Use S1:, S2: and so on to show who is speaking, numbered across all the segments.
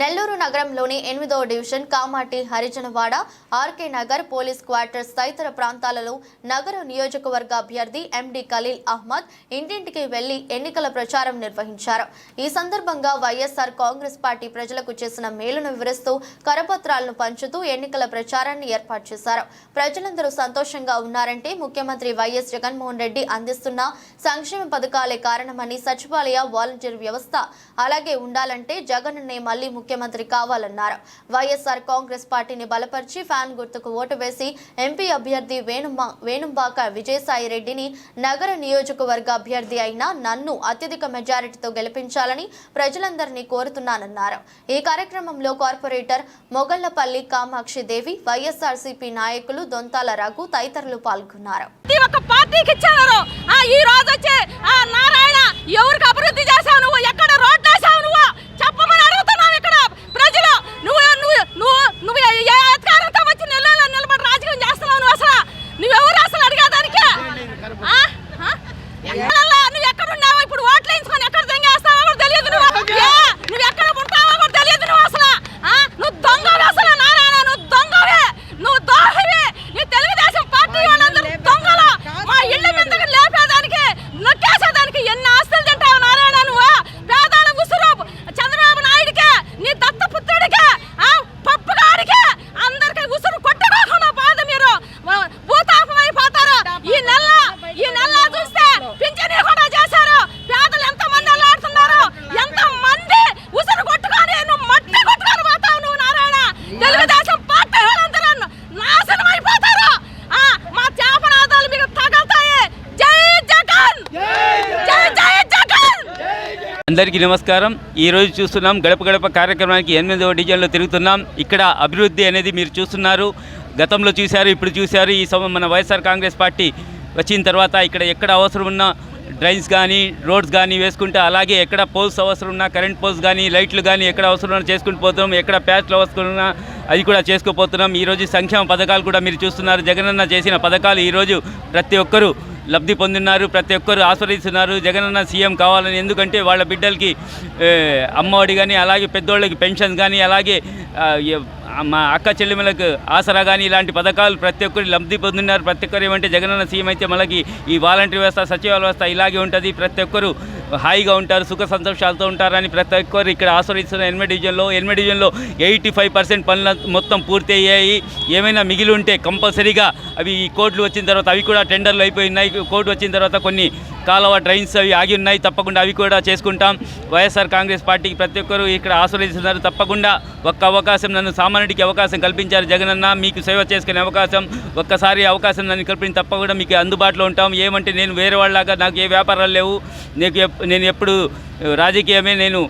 S1: నెల్లూరు నగరంలోని ఎనిమిదవ division కామాటి Harijanawada R K Nagar police quarters తదితర ప్రాంతాలలో నగర నియోజకవర్గ అభ్యర్థి ఎండి ఖలీల్ అహ్మద్ ఇంటింటికి వెళ్ళి ఎన్నికల ప్రచారం నిర్వహించారు. ఈ సందర్భంగా వైఎస్ఆర్ కాంగ్రెస్ పార్టీ ప్రజలకు చేసిన మేలును వివరిస్తూ కరపత్రాలను పంచుతూ ఎన్నికల ప్రచారాన్ని ఏర్పాటు చేశారు. ప్రజలందరూ సంతోషంగా ఉన్నారంటే ముఖ్యమంత్రి వైఎస్ జగన్మోహన్ రెడ్డి అందిస్తున్న సంక్షేమ పథకాలే కారణమని సచివాలయ వాలంటీర్ వ్యవస్థ అలాగే ఉండాలంటే జగన్నే మళ్ళీ ముఖ్యమంత్రి కావాలన్నారు. వైఎస్ఆర్ కాంగ్రెస్ పార్టీని బలపరిచి ఫ్యాన్ గుర్తుకు ఓటు వేసి ఎంపీ అభ్యర్థి వేణుమా వేణుంబాక విజయసాయి రెడ్డిని నగర నియోజకవర్గ అభ్యర్థి అయిన నన్ను అత్యధిక మెజారిటీతో గెలిపించాలని ప్రజలందరినీ కోరుతున్నానన్నారు. ఈ కార్యక్రమంలో కార్పొరేటర్ మొగళ్ళపల్లి కామాక్షి దేవి వైఎస్ఆర్సీపీ నాయకులు దొంతాల రఘు తదితరులు పాల్గొన్నారు.
S2: అందరికీ
S3: నమస్కారం. ఈ రోజు చూస్తున్నాం గడప గడప కార్యక్రమానికి ఎనిమిదవ డివిజన్లో తిరుగుతున్నాం. ఇక్కడ అభివృద్ధి అనేది మీరు చూస్తున్నారు. గతంలో చూశారు ఇప్పుడు చూశారు. ఈ సమ మన వైఎస్ఆర్ కాంగ్రెస్ పార్టీ వచ్చిన తర్వాత ఇక్కడ ఎక్కడ అవసరం ఉన్న డ్రైన్స్ కానీ రోడ్స్ కానీ వేసుకుంటే అలాగే ఎక్కడ పోల్స్ అవసరం ఉన్నా కరెంట్ పోల్స్ కానీ లైట్లు కానీ ఎక్కడ అవసరం ఉన్నా చేసుకుంటూ పోతున్నాం. ఎక్కడ ప్యాచ్లు అవసరం ఉన్నా అది కూడా చేసుకోపోతున్నాం. ఈరోజు సంక్షేమ పథకాలు కూడా మీరు చూస్తున్నారు. జగనన్న చేసిన పథకాలు ఈరోజు ప్రతి ఒక్కరూ లబ్ధి పొందినారు ప్రతి ఒక్కరు ఆస్వాదిస్తున్నారు జగనన్న సీఎం కావాలని ఎందుకంటే వాళ్ళ బిడ్డలకి అమ్మఒడి కానీ అలాగే పెద్దోళ్ళకి పెన్షన్ కానీ అలాగే మా అక్క చెల్లెమ్మలకు ఆసరా కానీ ఇలాంటి పథకాలు ప్రతి ఒక్కరు లబ్ధి పొందినారు. ప్రతి ఒక్కరు ఏమంటే జగనన్న సీఎం అయితే మనకి ఈ వాలంటీర్ వ్యవస్థ సచివాలయ వ్యవస్థ ఇలాగే ఉంటుంది. ప్రతి ఒక్కరు హాయిగా ఉంటారు సుఖ సంతోషాలతో ఉంటారని ప్రతి ఒక్కరు ఇక్కడ ఆశ్రయిస్తున్న ఎనిమిది డివిజన్లో ఎనిమిది డివిజన్లో ఎయిటీ ఫైవ్ పర్సెంట్ పనులు మొత్తం పూర్తి అయ్యాయి ఏమైనా మిగిలి ఉంటే కంపల్సరీగా అవి ఈ కోర్టులు వచ్చిన తర్వాత అవి కూడా టెండర్లు అయిపోయి ఉన్నాయి కోర్టు వచ్చిన తర్వాత కొన్ని కాలువ డ్రైన్స్ అవి ఆగి ఉన్నాయి. తప్పకుండా అవి కూడా చేసుకుంటాం. వైఎస్ఆర్ కాంగ్రెస్ పార్టీకి ప్రతి ఒక్కరు ఇక్కడ ఆశ్రయిస్తున్నారు తప్పకుండా ఒక్క అవకాశం నన్ను సామాన్యుడికి అవకాశం కల్పించారు జగనన్న మీకు సేవ చేసుకునే అవకాశం ఒక్కసారి అవకాశం నన్ను కల్పించి తప్పకుండా మీకు అందుబాటులో ఉంటాం. ఏమంటే నేను వేరే వాళ్ళలాగా నాకు ఏ వ్యాపారాలు లేవు. నీకు నేను ఎప్పుడు రాజకీయమే నేను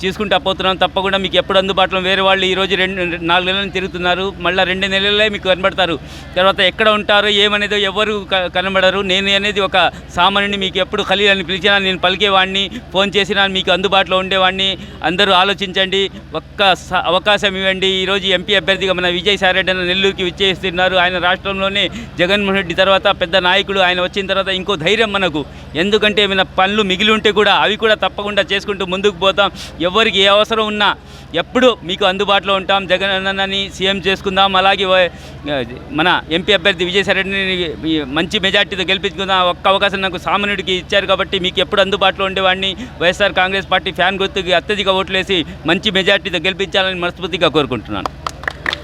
S3: తీసుకుంటా పోతున్నాం. తప్పకుండా మీకు ఎప్పుడు అందుబాటులో వేరే వాళ్ళు ఈరోజు రెండు నాలుగు నెలలు తిరుగుతున్నారు. మళ్ళీ రెండు నెలలే మీకు కనబడతారు. తర్వాత ఎక్కడ ఉంటారో ఏమనేదో ఎవరు క- కనబడరు. నేను అనేది ఒక సామాన్యుని మీకు ఎప్పుడు ఖలీల్ అని పిలిచినా నేను పలికేవాడిని ఫోన్ చేసినా మీకు అందుబాటులో ఉండేవాడిని. అందరూ ఆలోచించండి. ఒక్క స- అవకాశం ఇవ్వండి. ఈరోజు ఎంపీ అభ్యర్థిగా మన విజయ్ సాయిరెడ్డి అన్న నెల్లూరుకి విచ్చేస్తున్నారు. ఆయన రాష్ట్రంలోనే జగన్మోహన్ రెడ్డి తర్వాత పెద్ద నాయకుడు. ఆయన వచ్చిన తర్వాత ఇంకో ధైర్యం మనకు. ఎందుకంటే ఏమైనా పనులు మిగిలి ఉంటే కూడా అవి కూడా తప్పకుండా చేసుకుంటూ ముందుకు పోతాం. ఎవరికి ఏ అవసరం ఉన్నా ఎప్పుడు మీకు అందుబాటులో ఉంటాం. జగన్ అన్నని సీఎం చేసుకుందాం. అలాగే మన ఎంపీ అభ్యర్థి విజయసాయిరెడ్డిని మంచి మెజార్టీతో గెలిపించుకుందాం. ఒక్క అవకాశం నాకు సామాన్యుడికి ఇచ్చారు కాబట్టి మీకు ఎప్పుడు అందుబాటులో ఉండేవాడిని. వైఎస్ఆర్ కాంగ్రెస్ పార్టీ ఫ్యాన్ గుర్తుకి అత్యధిక ఓట్లేసి మంచి మెజార్టీతో గెలిపించాలని మనస్ఫూర్తిగా కోరుకుంటున్నాను.